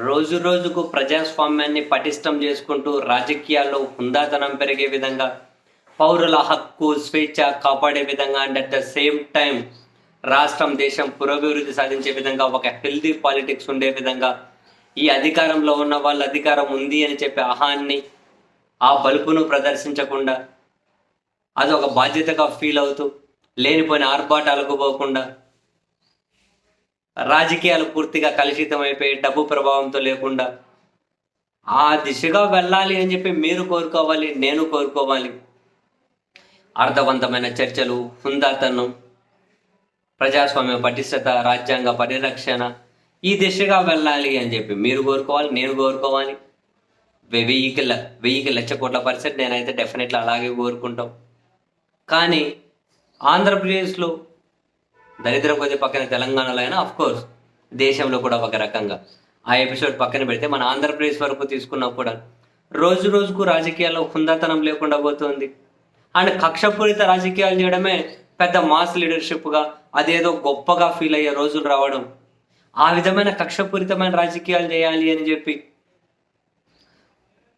రోజు రోజుకు ప్రజాస్వామ్యాన్ని పటిష్టం చేసుకుంటూ రాజకీయాల్లో హుందాతనం పెరిగే విధంగా పౌరుల హక్కు స్వేచ్ఛ కాపాడే విధంగా and at the same time రాష్ట్రం దేశం పురోభివృద్ధి సాధించే విధంగా ఒక హెల్దీ పాలిటిక్స్ ఉండే విధంగా ఈ అధికారంలో ఉన్న వాళ్ళ అధికారం ఉంది అని చెప్పే అహాన్ని ఆ బలుపును ప్రదర్శించకుండా అది ఒక బాధ్యతగా ఫీల్ అవుతూ లేనిపోయిన ఆర్భాటాలకు పోకుండా రాజకీయాలు పూర్తిగా కలుషితం అయిపోయి డబ్బు ప్రభావంతో లేకుండా ఆ దిశగా వెళ్ళాలి అని చెప్పి మీరు కోరుకోవాలి నేను కోరుకోవాలి. అర్థవంతమైన చర్చలు హుందాతనం ప్రజాస్వామ్య పటిష్టత రాజ్యాంగ పరిరక్షణ ఈ దిశగా వెళ్ళాలి అని చెప్పి మీరు కోరుకోవాలి నేను కోరుకోవాలి. వెయ్యికి ల- వెయ్యికి లక్ష కోట్ల పర్సెంట్ నేనైతే డెఫినెట్లీ అలాగే కోరుకుంటాం. కానీ ఆంధ్రప్రదేశ్లో దరిద్రం కొద్ది పక్కన తెలంగాణలో అయినా అఫ్ కోర్స్ దేశంలో కూడా ఒక రకంగా. ఆ ఎపిసోడ్ పక్కన పెడితే మన ఆంధ్రప్రదేశ్ వరకు తీసుకున్నా కూడా రోజు రోజుకు రాజకీయాల్లో హుందాతనం లేకుండా పోతుంది. అండ్ కక్షపూరిత రాజకీయాలు చేయడమే పెద్ద మాస్ లీడర్షిప్గా అదేదో గొప్పగా ఫీల్ అయ్యే రోజులు రావడం. ఆ విధమైన కక్షపూరితమైన రాజకీయాలు చేయాలి అని చెప్పి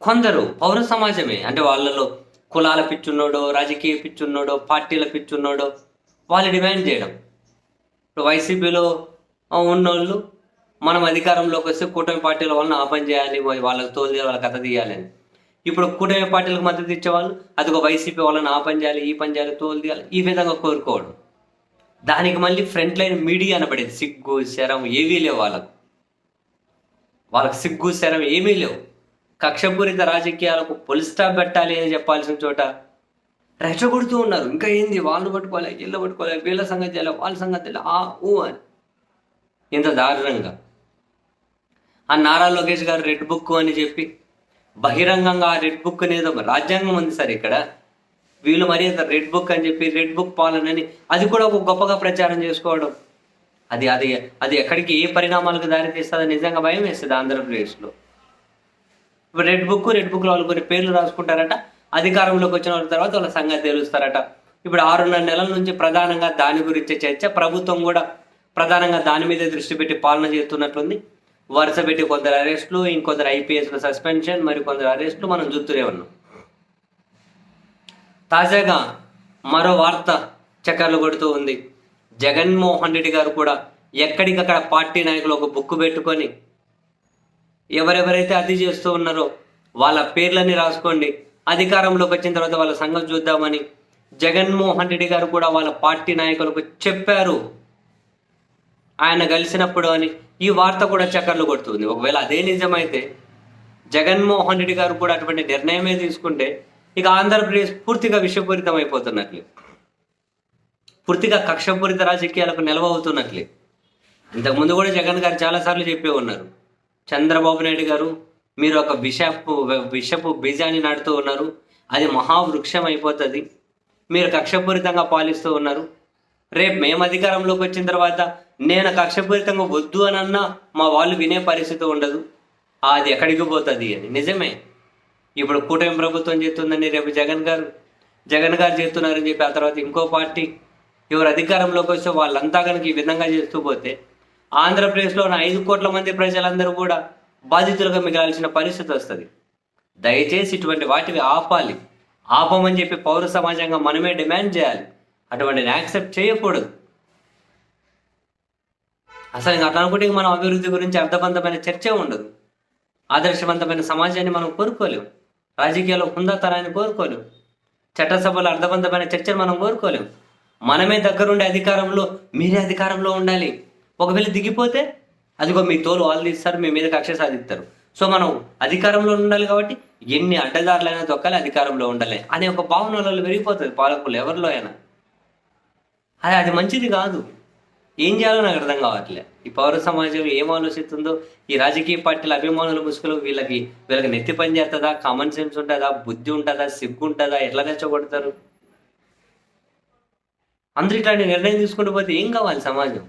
కొందరు పౌర సమాజమే అంటే వాళ్ళలో కులాల పిచ్చున్నోడో రాజకీయ పిచ్చున్నోడో పార్టీల పిచ్చున్నోడో వాళ్ళు డిమాండ్ చేయడం. ఇప్పుడు వైసీపీలో ఉన్నోళ్ళు మనం అధికారంలోకి వస్తే కూటమి పార్టీల వలన ఆపన్ చేయాలి వాళ్ళకి తోలు వాళ్ళ కథ తీయాలని ఇప్పుడు కూటమి పార్టీలకు మద్దతు ఇచ్చేవాళ్ళు అది ఒక వైసీపీ వాళ్ళని ఆ పని చేయాలి ఈ పని చేయాలి తోలు తీయాలి ఈ విధంగా కోరుకోవడం. దానికి మళ్ళీ ఫ్రంట్ లైన్ మీడియా అనబడేది. సిగ్గు శరం ఏవీ లేవు వాళ్ళకు. వాళ్ళకి సిగ్గు శరం ఏమీ లేవు. కక్షపూరిత రాజకీయాలకు పుల్ స్టాప్ పెట్టాలి అని చెప్పాల్సిన చోట రెచ్చగొడుతూ ఉన్నారు. ఇంకా ఏంది? వాళ్ళు పట్టుకోవాలి వీళ్ళు పట్టుకోవాలి వీళ్ళ సంగతి చేయాలి వాళ్ళ సంగతి చేయాలి ఆ ఊ అని. ఇంత దారుణంగా. ఆ నారా లోకేష్ గారు రెడ్ బుక్ అని చెప్పి బహిరంగంగా ఆ రెడ్ బుక్ అనేది ఒక రాజ్యాంగం ఉంది సార్ ఇక్కడ. వీళ్ళు మరీ రెడ్ బుక్ అని చెప్పి రెడ్ బుక్ పాలనని అది కూడా ఒక గొప్పగా ప్రచారం చేసుకోవడం. అది అది అది ఎక్కడికి ఏ పరిణామాలకు దారి తీస్తుందో నిజంగా భయం వేస్తుంది ఆంధ్రప్రదేశ్లో. ఇప్పుడు రెడ్ బుక్ రెడ్ బుక్లో వాళ్ళు కొన్ని పేర్లు రాసుకుంటారట. అధికారంలోకి వచ్చిన వాళ్ళ తర్వాత వాళ్ళ సంగతి తెలుస్తారట. ఇప్పుడు ఆరున్నర నెలల నుంచి ప్రధానంగా దాని గురించి చర్చ. ప్రభుత్వం కూడా ప్రధానంగా దాని మీద దృష్టి పెట్టి పాలన చేస్తున్నట్లుంది వరుస పెట్టి కొందరు అరెస్టులు ఇంకొందరు ఐపీఎస్ల సస్పెన్షన్ మరి కొందరు అరెస్టులు మనం చూస్తూనే ఉన్నాం. తాజాగా మరో వార్త చక్కర్లు కొడుతూ ఉంది. జగన్మోహన్ రెడ్డి గారు కూడా ఎక్కడికక్కడ పార్టీ నాయకులు ఒక బుక్ పెట్టుకొని ఎవరెవరైతే అతి చేస్తూ ఉన్నారో వాళ్ళ పేర్లని రాసుకోండి. అధికారంలోకి వచ్చిన తర్వాత వాళ్ళ సంఘం చూద్దామని జగన్మోహన్ రెడ్డి గారు కూడా వాళ్ళ పార్టీ నాయకులకు చెప్పారు. ఆయన కలిసినప్పుడు అని ఈ వార్త కూడా చక్కర్లు కొడుతుంది. ఒకవేళ అదే నిజమైతే జగన్మోహన్ రెడ్డి గారు కూడా అటువంటి నిర్ణయమే తీసుకుంటే ఇక ఆంధ్రప్రదేశ్ పూర్తిగా విషపూరితం అయిపోతున్నట్లే పూర్తిగా కక్షపూరిత రాజకీయాలకు నిలవవుతున్నట్లే. ఇంతకుముందు కూడా జగన్ గారు చాలాసార్లు చెప్పే ఉన్నారు. చంద్రబాబు నాయుడు గారు మీరు ఒక విషపు విషపు బీజాన్ని నాటుతూ ఉన్నారు. అది మహావృక్షం అయిపోతుంది. మీరు కక్షపూరితంగా పాలిస్తూ ఉన్నారు. రేపు మేము అధికారంలోకి వచ్చిన తర్వాత నేను కక్షపూరితంగా వద్దు అని అన్నా మా వాళ్ళు వినే పరిస్థితి ఉండదు. అది ఎక్కడికి పోతుంది అని. నిజమే. ఇప్పుడు కూటమి ప్రభుత్వం చేస్తుందని రేపు జగన్ గారు. జగన్ గారు చేస్తున్నారని చెప్పి ఆ తర్వాత ఇంకో పార్టీ ఎవరు అధికారంలోకి వస్తే వాళ్ళంతా కనుక ఈ విధంగా చేస్తూ పోతే ఆంధ్రప్రదేశ్లో ఉన్న ఐదు కోట్ల మంది ప్రజలందరూ కూడా బాధితులుగా మిగలాల్సిన పరిస్థితి వస్తుంది. దయచేసి ఇటువంటి వాటిని ఆపాలి. ఆపమని చెప్పి పౌర సమాజంగా మనమే డిమాండ్ చేయాలి. అటువంటిని యాక్సెప్ట్ చేయకూడదు. అసలు ఇంకా అట్లా అనుకుంటే మనం అభివృద్ధి గురించి అర్థవంతమైన చర్చ ఉండదు. ఆదర్శవంతమైన సమాజాన్ని మనం కోరుకోలేము రాజకీయాల్లో హుందాతనాన్ని కోరుకోలేము చట్టసభలో అర్థవంతమైన చర్చను మనం కోరుకోలేము మనమే దగ్గరుండే అధికారంలో మీరే అధికారంలో ఉండాలి. ఒకవేళ దిగిపోతే అదిగో మీ తోలు వాళ్ళు తీస్తారు మీ మీద కక్ష సాధిస్తారు. సో మనం అధికారంలో ఉండాలి కాబట్టి ఎన్ని అడ్డదారులైనా తొక్కాలి అధికారంలో ఉండాలి అనే ఒక భావన వాళ్ళలో పెరిగిపోతుంది పాలకులు ఎవరిలో అయినా. అది అది మంచిది కాదు. ఏం చేయాలో నాకు అర్థం కావట్లే. ఈ పౌర సమాజం ఏం ఆలోచిస్తుందో ఈ రాజకీయ పార్టీల అభిమానుల ముసుగులు వీళ్ళకి వీళ్ళకి నెత్తి పని చేస్తుందా కామన్ సెన్స్ ఉంటుందా బుద్ధి ఉంటుందా సిగ్గు ఉంటుందా ఎట్లా తెచ్చగొడతారు అందరూ ఇట్లాంటి నిర్ణయం తీసుకుంటూ పోతే ఏం కావాలి సమాజం?